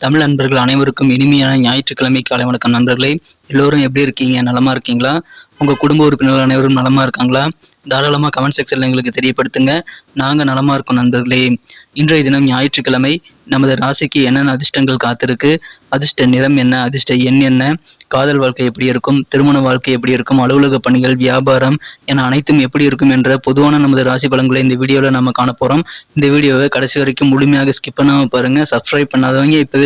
தமிழ் நண்பர்கள் அனைவருக்கும் இனிமையான ஞாயிற்றுக்கிழமை காலை வணக்கம் நண்பர்களே. எல்லோரும் எப்படி இருக்கீங்க? நலமா இருக்கீங்களா? உங்க குடும்ப உறுப்பினர்கள் அனைவரும் நலமா இருக்காங்களா? தாராளமா கமெண்ட் செக்ஷன்ல எங்களுக்கு தெரியப்படுத்துங்க. நாங்க நலமா இருக்கோம் நண்பர்களே. இன்றைய தினம் ஞாயிற்றுக்கிழமை. நமது ராசிக்கு என்னென்ன அதிர்ஷ்டங்கள் காத்திருக்கு? அதிர்ஷ்ட நிறம் என்ன? அதிர்ஷ்ட எண் என்ன? காதல் வாழ்க்கை எப்படி இருக்கும்? திருமண வாழ்க்கை எப்படி இருக்கும்? அலுவலக பணிகள் வியாபாரம் என அனைத்தும் எப்படி இருக்கும் என்ற பொதுவான நமது ராசி பலன்களை இந்த வீடியோவில் நம்ம காண போறோம் இந்த வீடியோவை கடைசி வரைக்கும் முழுமையாக ஸ்கிப் பண்ணாமல் பாருங்க. சப்ஸ்கிரைப் பண்ணாதவங்க இப்போவே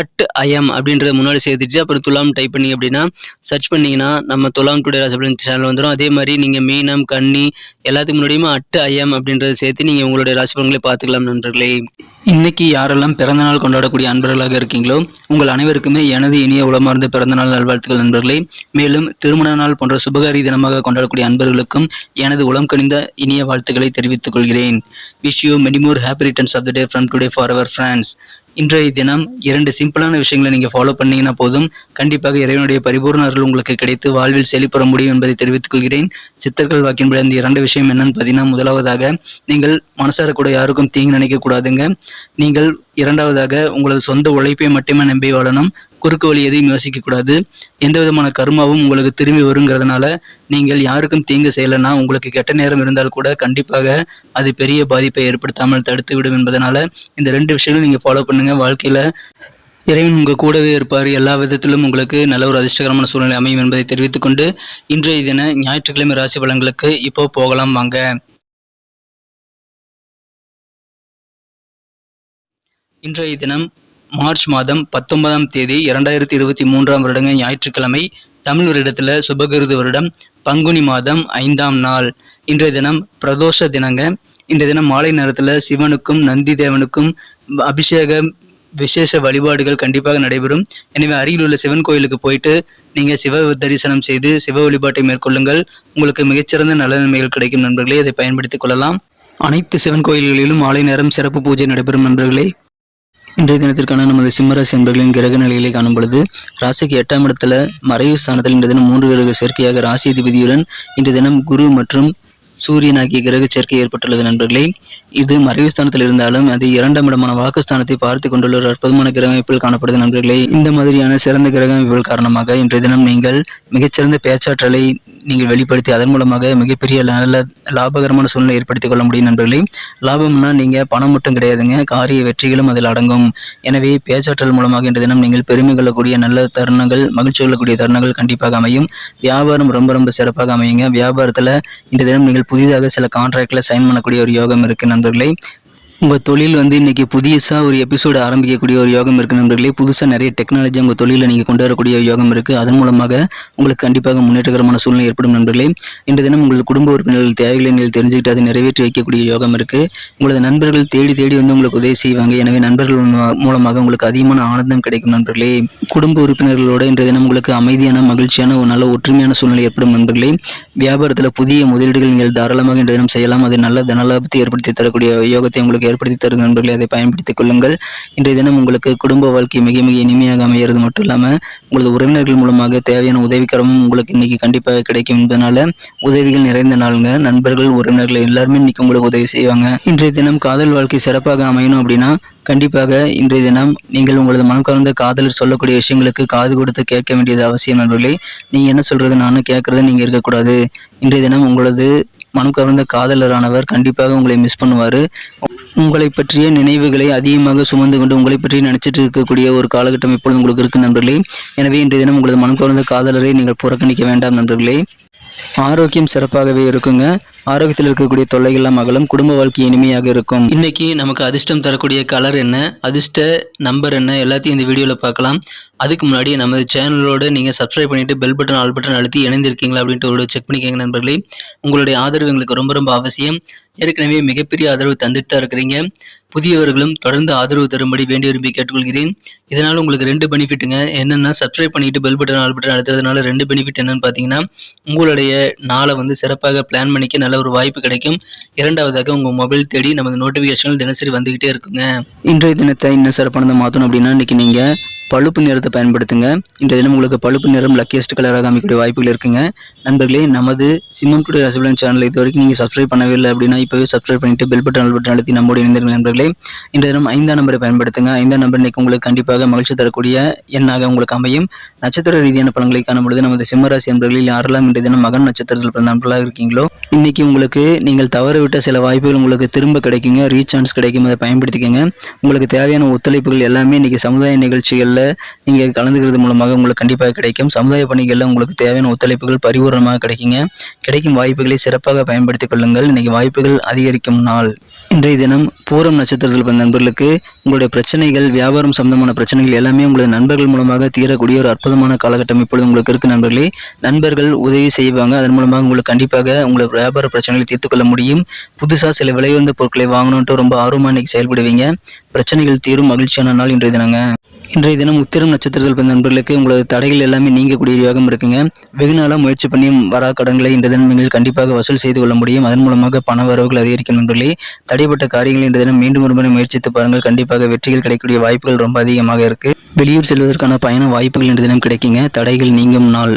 அட் ஐஎம் அப்படின்றத முன்னாடி சேர்த்துட்டு அப்புறம் துலாம் டைப் பண்ணி அப்படின்னா சர்ச் பண்ணிங்கன்னா நம்ம துலாம் டுடே ராசிபலன் சேனல் வந்துடும் அதே மாதிரி நீங்கள் மீனம் கன்னி எல்லாத்துக்கு முன்னாடியுமே அட் ஐஎம் அப்படின்றத சேர்த்து நீங்கள் உங்களுடைய ராசி பலன்களை பார்த்துக்கலாம் நண்பர்களே. இன்னைக்கு யாரெல்லாம் பிறந்தநாள் கொண்டாடக்கூடிய அன்பர்களாக இருக்கீங்களோ உங்கள் அனைவருக்குமே எனது இனிய உளமார்ந்த பிறந்தநாள் நல்வாழ்த்துக்கள் நண்பர்களே. மேலும் திருமண நாள் போன்ற சுபகாரி தினமாக கொண்டாடக்கூடிய அன்பர்களுக்கும் எனது உளம் கணிந்த இனிய வாழ்த்துக்களை தெரிவித்துக் கொள்கிறேன். Wish you many more happy returns of the day from today for our friends இன்றைய தினம் இரண்டு சிம்பிளான விஷயங்களை நீங்கள் ஃபாலோ பண்ணீங்கன்னா போதும். கண்டிப்பாக இறைவனுடைய பரிபூர்ண அருள் உங்களுக்கு கிடைத்து வாழ்வில் செழிப்புற முடியும் என்பதை தெரிவித்துக் கொள்கிறேன். சித்தர்கள் வாக்கின்படி அந்த இரண்டு விஷயம் என்னன்னு பார்த்தீங்கன்னா முதலாவதாக நீங்கள் மனசார கூட யாருக்கும் தீங்கு நினைக்க கூடாதுங்க. நீங்கள் இரண்டாவதாக உங்களது சொந்த உழைப்பை மட்டுமே நம்பி வாழணும். குறுக்கு வழி எதையும் யோசிக்க கூடாது எந்த விதமான கர்மாவும் உங்களுக்கு திரும்பி வருங்கிறதுனால நீங்கள் யாருக்கும் தீங்கு செய்யலைன்னா உங்களுக்கு கெட்ட நேரம் இருந்தால் கூட கண்டிப்பாக அது பெரிய பாதிப்பை ஏற்படுத்தாமல் தடுத்து விடும் என்பதனால இந்த ரெண்டு விஷயங்களும் நீங்கள் ஃபாலோ பண்ணுங்க. வாழ்க்கையில இறைவன் உங்க கூடவே இருப்பார். எல்லா விதத்திலும் உங்களுக்கு நல்ல ஒரு அதிர்ஷ்டகரமான சூழ்நிலை அமையும் என்பதை தெரிவித்துக்கொண்டு இன்றைய தின ஞாயிற்றுக்கிழமை ராசி பலன்களுக்கு இப்போ போகலாம் வாங்க. இன்றைய தினம் மார்ச் மாதம் பத்தொன்பதாம் தேதி இரண்டாயிரத்தி இருபத்தி மூன்றாம் வருடங்க ஞாயிற்றுக்கிழமை தமிழ் வருடத்தில் சுபகிருது வருடம் பங்குனி மாதம் ஐந்தாம் நாள். இன்றைய தினம் பிரதோஷ தினங்க. இன்றைய தினம் மாலை நேரத்தில் சிவனுக்கும் நந்தி தேவனுக்கும் அபிஷேக விசேஷ வழிபாடுகள் கண்டிப்பாக நடைபெறும். எனவே அருகில் உள்ள சிவன் கோயிலுக்கு போயிட்டு நீங்கள் சிவ தரிசனம் செய்து சிவ வழிபாட்டை மேற்கொள்ளுங்கள். உங்களுக்கு மிகச்சிறந்த நல்ல நன்மைகள் கிடைக்கும் நண்பர்களே அதை பயன்படுத்திக் கொள்ளலாம். அனைத்து சிவன் கோயில்களிலும் மாலை நேரம் சிறப்பு பூஜை நடைபெறும் நண்பர்களே. இன்றைய தினத்திற்கான நமது சிம்மராசி என்பர்களின் கிரக நிலைகளை காணும் பொழுது ராசிக்கு எட்டாம் இடத்துல மறைவு ஸ்தானத்தில் இன்றைய தினம் மூன்று கிரக சேர்க்கையாக ராசி அதிபதியுடன் இன்றைய தினம் குரு மற்றும் சூரியன் ஆகிய கிரக சேர்க்கை ஏற்பட்டுள்ளது நண்பர்களே. இது மறைவு ஸ்தானத்தில் இருந்தாலும் அது இரண்டாம் இடமான வாக்குஸ்தானத்தை பார்த்து கொண்டுள்ள ஒரு அற்புதமான கிரக அமைப்பில் காணப்படுது நண்பர்களே. இந்த மாதிரியான சிறந்த கிரக அமைப்புகள் காரணமாக இன்றைய தினம் நீங்கள் மிகச்சிறந்த பேச்சாற்றலை நீங்கள் வெளிப்படுத்தி அதன் மூலமாக மிகப்பெரிய நல்ல லாபகரமான சூழ்நிலை ஏற்படுத்திக் கொள்ள முடியும் நண்பர்களே. லாபம்னா நீங்கள் பணம் மட்டும் கிடையாதுங்க காரிய வெற்றிகளும் அதில் அடங்கும். எனவே பேச்சாற்றல் மூலமாக இன்றைய தினம் நீங்கள் பெருமை கொள்ளக்கூடிய நல்ல தருணங்கள் மகிழ்ச்சி கொள்ளக்கூடிய தருணங்கள் கண்டிப்பாக அமையும். வியாபாரம் ரொம்ப ரொம்ப சிறப்பாக அமையுங்க. வியாபாரத்தில் இன்றைய தினம் நீங்கள் புதிதாக சில கான்ட்ராக்டில் சைன் பண்ணக்கூடிய ஒரு யோகம் இருக்கு நண்பர்களே. நண்பர்களே உங்கள் தொழில் வந்து இன்றைக்கி புதுசாக ஒரு எபிசோடு ஆரம்பிக்கக்கூடிய ஒரு யோகம் இருக்குது நண்பர்களே. புதுசாக நிறைய டெக்னாலஜி உங்கள் தொழிலில் நீங்கள் கொண்டு வரக்கூடிய யோகம் இருக்குது அதன் மூலமாக உங்களுக்கு கண்டிப்பாக முன்னேற்றகரமான சூழ்நிலை ஏற்படும் நண்பர்களே. இன்று தினம் உங்களது குடும்ப உறுப்பினர்கள் தேவைகளை நீங்கள் தெரிஞ்சுக்கிட்டு அதை நிறைவேற்றி வைக்கக்கூடிய யோகம் இருக்குது உங்களது நண்பர்கள் தேடி தேடி வந்து உங்களுக்கு உதவி செய்வாங்க. எனவே நண்பர்கள் மூலமாக உங்களுக்கு அதிகமான ஆனந்தம் கிடைக்கும் நண்பர்களே. குடும்ப உறுப்பினர்களோட இன்றைய தினம் உங்களுக்கு அமைதியான மகிழ்ச்சியான ஒரு நல்ல ஒற்றுமையான சூழ்நிலை ஏற்படும் நண்பர்களே. வியாபாரத்தில் புதிய முதலீடுகள் நீங்கள் தாராளமாக இன்றைய தினம் செய்யலாம். அது நல்ல தனலாபத்தை ஏற்படுத்தி தரக்கூடிய யோகத்தை உங்களுக்கு ஏற்படுத்தி தரும் நண்பர்களை அதை பயன்படுத்திக் கொள்ளுங்கள். இன்றைய தினம் உங்களுக்கு குடும்ப வாழ்க்கை மிக மிக இனிமையாக அமைகிறது மட்டும் இல்லாமல் உங்களது உறவினர்கள் மூலமாக தேவையான உதவிக்கரமும் உங்களுக்கு இன்னைக்கு கண்டிப்பாக கிடைக்கும் என்பதனால உதவிகள் நிறைந்த நாளுங்க. நண்பர்கள் உறவினர்கள் எல்லாருமே இன்னைக்கு உங்களுக்கு உதவி செய்வாங்க. இன்றைய தினம் காதல் வாழ்க்கை சிறப்பாக அமையணும் அப்படின்னா கண்டிப்பாக இன்றைய தினம் நீங்கள் உங்களது மனம் கலந்த காதலர் சொல்லக்கூடிய விஷயங்களுக்கு காது கொடுத்து கேட்க வேண்டியது அவசியம் நண்பர்களே. நீங்கள் என்ன சொல்கிறது நானும் கேட்குறது நீங்கள் இருக்கக்கூடாது. இன்றைய தினம் உங்களது மனம் கவர்ந்த காதலரானவர் கண்டிப்பாக உங்களை மிஸ் பண்ணுவார். உங்களை பற்றிய நினைவுகளை அதிகமாக சுமந்து கொண்டு உங்களை பற்றி நினைச்சிட்டு இருக்கக்கூடிய ஒரு காலகட்டம் இப்பொழுது உங்களுக்கு இருக்கு நண்பர்களே. எனவே இன்றைய தினம் உங்களது மனம் கவர்ந்த காதலரை நீங்கள் புறக்கணிக்க வேண்டாம் நண்பர்களே. ஆரோக்கியம் சிறப்பாகவே இருக்குங்க. ஆரோக்கியத்தில் இருக்கக்கூடிய தொல்லைகள்லாம் அகலும் குடும்ப வாழ்க்கை இனிமையாக இருக்கும். இன்னைக்கு நமக்கு அதிர்ஷ்டம் தரக்கூடிய கலர் என்ன அதிர்ஷ்ட நம்பர் என்ன எல்லாத்தையும் இந்த வீடியோவில் பார்க்கலாம். அதுக்கு முன்னாடி நமது சேனலோட நீங்கள் சப்ஸ்கிரைப் பண்ணிட்டு பெல் பட்டன் ஆல் பட்டன் அழுத்தி இணைந்திருக்கீங்களா அப்படின்ட்டு ஒரு செக் பண்ணிக்கோங்க நண்பர்களே. உங்களுடைய ஆதரவு எங்களுக்கு ரொம்ப ரொம்ப அவசியம். ஏற்கனவே மிகப்பெரிய ஆதரவு தந்துட்டு தான் இருக்கிறீங்க. புதியவர்களும் தொடர்ந்து ஆதரவு தரும்படி வேண்டி விரும்பி கேட்டுக்கொள்கிறேன். இதனால் உங்களுக்கு ரெண்டு பெனிஃபிட்டுங்க என்னென்னா சப்ஸ்கிரைப் பண்ணிட்டு பெல் பட்டன் ஆல் பட்டன் அழுத்துறதுனால ரெண்டு பெனிஃபிட் என்னன்னு பார்த்தீங்கன்னா உங்களுடைய நாளை வந்து சிறப்பாக பிளான் பண்ணிக்க நல்ல ஒரு வாய்ப்பு கிடைக்கும். இரண்டாவதாக உங்கள் மொபைல் தேடி நமது நோட்டிஃபிகேஷன்கள் தினசரி வந்துக்கிட்டே இருக்குங்க. இன்றைய தினத்தை இன்னும் சிறப்பானதை மாற்றணும் அப்படின்னா இன்றைக்கி நீங்கள் பழுப்பு நிறத்தை பயன்படுத்துங்க. இன்றைய தினம் உங்களுக்கு பழுப்பு நிறம் லக்கியஸ்ட் கலராக அமைக்கக்கூடிய வாய்ப்புகள் இருக்குங்க. நண்பர்களே நமது சிம்மம் டுடே ரசபலன் சேனல் இது வரைக்கும் நீங்கள் சப்ஸ்கிரைப் பண்ணவே இல்லை அப்படின்னா இப்போவே சப்ஸ்கிரைப் பண்ணிட்டு பெல் பட்டன் பட்டன் அழுத்தி நம்மோடு இணைந்திருங்க நண்பர்களே. இன்றைய தினம் ஐந்தாம் நம்பரை பயன்படுத்துங்க. ஐந்தாம் நம்பர் இன்றைக்கு உங்களுக்கு கண்டிப்பாக மகிழ்ச்சி தரக்கூடிய எண்ணாக உங்களுக்கு அமையும். நட்சத்திர ரீதியான பலன்களை காணும் பொழுது நமது சிம்மராசி நண்பர்களில் யாரெல்லாம் இன்றைய தினம் மகன் நட்சத்திரத்தில் பிறந்த நண்பர்களாக இருக்கீங்களோ இன்னைக்கு உங்களுக்கு நீங்கள் தவறவிட்ட சில வாய்ப்புகள் உங்களுக்கு திரும்ப கிடைக்குங்க. ரீசான்ஸ் கிடைக்கும். அதை பயன்படுத்திக்கங்க. உங்களுக்கு தேவையான ஒத்துழைப்புகள் எல்லாமே இன்னைக்கு சமுதாய நிகழ்ச்சிகள் பணிகளில் நீங்கள் கலந்துக்கிறது மூலமாக உங்களுக்கு கண்டிப்பாக கிடைக்கும். சமுதாய பணிகளில் உங்களுக்கு தேவையான ஒத்துழைப்புகள் பரிபூர்ணமாக கிடைக்குங்க. கிடைக்கும் வாய்ப்புகளை சிறப்பாக பயன்படுத்திக் கொள்ளுங்கள். இன்னைக்கு வாய்ப்புகள் அதிகரிக்கும் நாள். இன்றைய தினம் பூரம் நட்சத்திரத்தில் பிறந்த நண்பர்களுக்கு உங்களுடைய பிரச்சனைகள் வியாபாரம் சம்பந்தமான பிரச்சனைகள் எல்லாமே உங்களது நண்பர்கள் மூலமாக தீரக்கூடிய ஒரு அற்புதமான காலகட்டம் இப்பொழுது உங்களுக்கு இருக்கு நண்பர்களே. நண்பர்கள் உதவி செய்வாங்க. அதன் மூலமாக உங்களுக்கு கண்டிப்பாக உங்களோட வியாபார பிரச்சனைகளை தீர்த்துக்கொள்ள முடியும். புதுசாக சில விலையுயர்ந்த பொருட்களை வாங்கணுன்ட்டு ரொம்ப ஆர்வமாக இன்னைக்கு செயல்படுவீங்க. பிரச்சனைகள் தீரும் மகிழ்ச்சியான நாள் இன்றைய தினங்க. இன்றைய தினம் உத்திரம் நட்சத்திரத்தில் பிறந்த நண்பர்களுக்கு உங்களது தடைகள் எல்லாமே நீங்கக்கூடிய யோகம் இருக்குங்க. வெகு நாளாக முயற்சி பண்ணி வரா கடன்களை இன்றைய தினம் நீங்கள் கண்டிப்பாக வசூல் செய்து கொள்ள முடியும். அதன் மூலமாக பண வரவுகள் அதிகரிக்கும் நண்பர்களே. தடைப்பட்ட காரியங்கள் இன்றைய தினம் மீண்டும் ஒரு முறை முயற்சித்து பாருங்கள். கண்டிப்பாக வெற்றிகள் கிடைக்கக்கூடிய வாய்ப்புகள் ரொம்ப அதிகமாக இருக்கு. வெளியூர் செல்வதற்கான பயண வாய்ப்புகள் இன்றைய தினம் கிடைக்குங்க. தடைகள் நீங்கும் நாள்.